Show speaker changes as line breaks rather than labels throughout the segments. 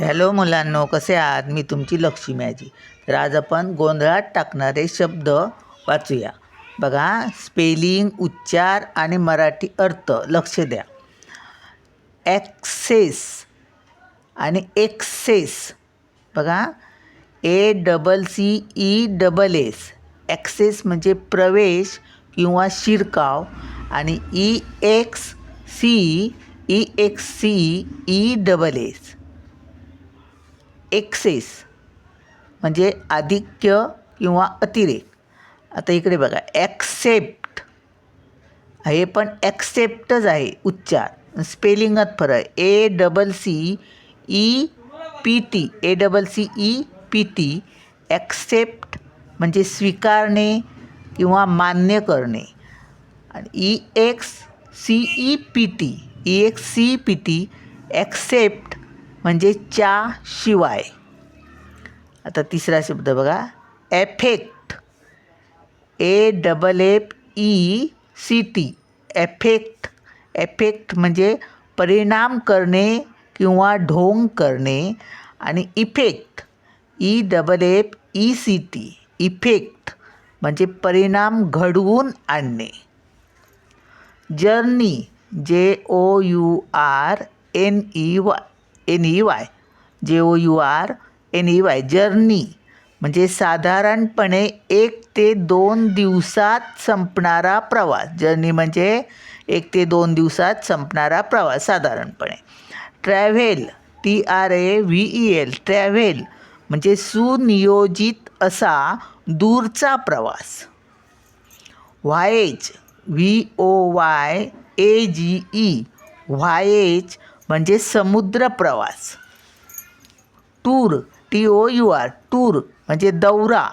Hello मुलांनो कसे आहात? मी तुमची लक्ष्मी आजी. तर आज आपण गोंधळात टाकणारे शब्द वाचूया. बघा स्पेलिंग उच्चार आणि मराठी अर्थ लक्ष द्या. ॲक्सेस आणि एक्सेस. बघा A double C E double S. Access म्हणजे प्रवेश किंवा शिरकाव आणि E X C E X C E double S. Excess म्हणजे आधिक्य किंवा अतिरेक. आता इकडे बघा ॲक्सेप्ट. हे पण ॲक्सेप्टच आहे उच्चार. स्पेलिंगात फरक. A double C E P T. A double C E P T. Accept म्हणजे स्वीकारणे किंवा मान्य करणे. आणि E X C E P T. E X C P T. Accept म्हणजे च्या शिवाय. आता तिसरा शब्द बघा. Affect A double F E C T affect affect म्हणजे परिणाम करणे किंवा ढोंग करणे आणि effect E double F E C T effect म्हणजे परिणाम घडवून आणणे. Journey J O U R N E Y N E Y J O U R N E Y journey म्हणजे साधारणपणे एक ते दोन दिवसात संपणारा प्रवास. जर्नी म्हणजे एक ते दोन दिवसात संपणारा प्रवास साधारणपणे. Travel T R A V E L travel म्हणजे सुनियोजित असा दूरचा प्रवास. Voyage V O Y A G E voyage म्हणजे समुद्र प्रवास tour T O U R tour म्हणजे दौरा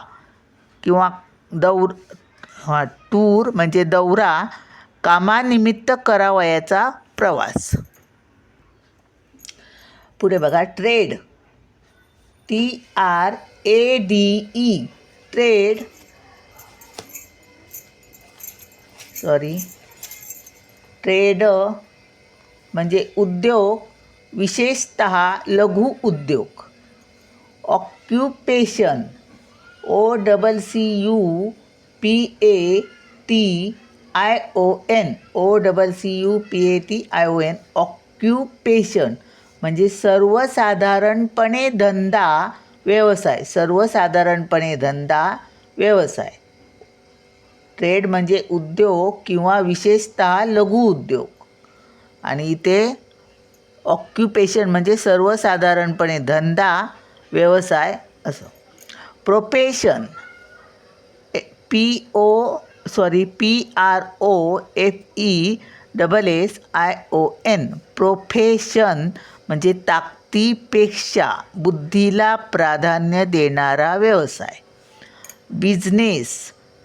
किंवा दौर हां टूर म्हणजे दौरा कामानिमित्त करावयाचा प्रवास. पुढे बघा trade. T R A D E trade. Sorry. Trade म्हणजे उद्योग विशेषत लघु उद्योग. Occupation O double C U P A T I O N O double C U P A T I O N occupation म्हणजे सर्वसाधारणपणे धंदा व्यवसाय. सर्वसाधारणपणे धंदा व्यवसाय. ट्रेड म्हणजे उद्योग किंवा विशेषतः लघु उद्योग. आणि इथे ऑक्युपेशन म्हणजे सर्वसाधारणपणे धंदा व्यवसाय असं. Profession P O sorry P R O F E double S I O N profession म्हणजे ताकदीपेक्षा बुद्धीला प्राधान्य देणारा व्यवसाय. बिझनेस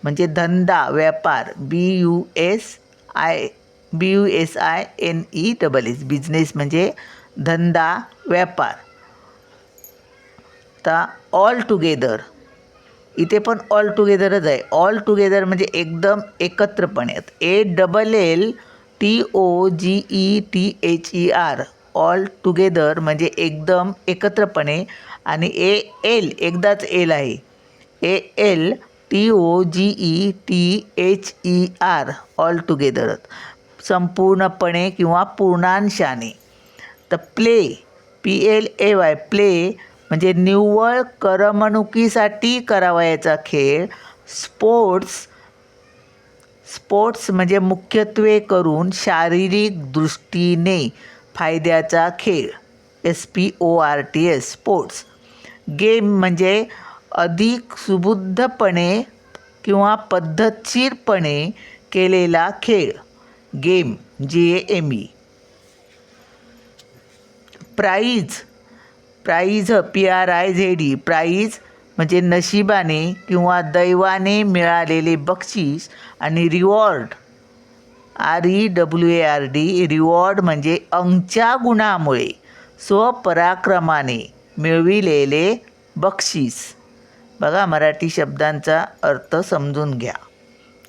म्हणजे धंदा व्यापार B U S I B U S I N E double S business म्हणजे धंदा व्यापार. आता ऑल टुगेदर इथे पण ऑल टुगेदरच आहे. ऑल टुगेदर म्हणजे एकदम एकत्रपणे. A double L T O G E T H E R all together म्हणजे एकदम एकत्रपणे. आणि ए एल एकदाच एल आहे. A L T O G E T H E R all टुगेदरच संपूर्णपणे किंवा पूर्णांशाने. तर play P L A Y play म्हणजे निव्वळ करमणुकीसाठी करावयाचा खेळ. स्पोर्ट्स स्पोर्ट्स म्हणजे मुख्यत्वे करून शारीरिक दृष्टीने फायद्याचा खेळ. S P O R T S sports. Game म्हणजे अधिक सुबुद्धपणे किंवा पद्धतशीरपणे केलेला खेळ. Game J A M E prize prize P R I Z E prize म्हणजे नशिबाने किंवा दैवाने मिळालेले बक्षीस आणि reward. R E W A R D reward म्हणजे अंगच्या गुणामुळे स्वपराक्रमाने मिळविलेले बक्षीस. बघा मराठी शब्दांचा अर्थ समजून घ्या.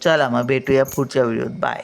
चला मग भेटूया पुढच्या व्हिडिओत. बाय.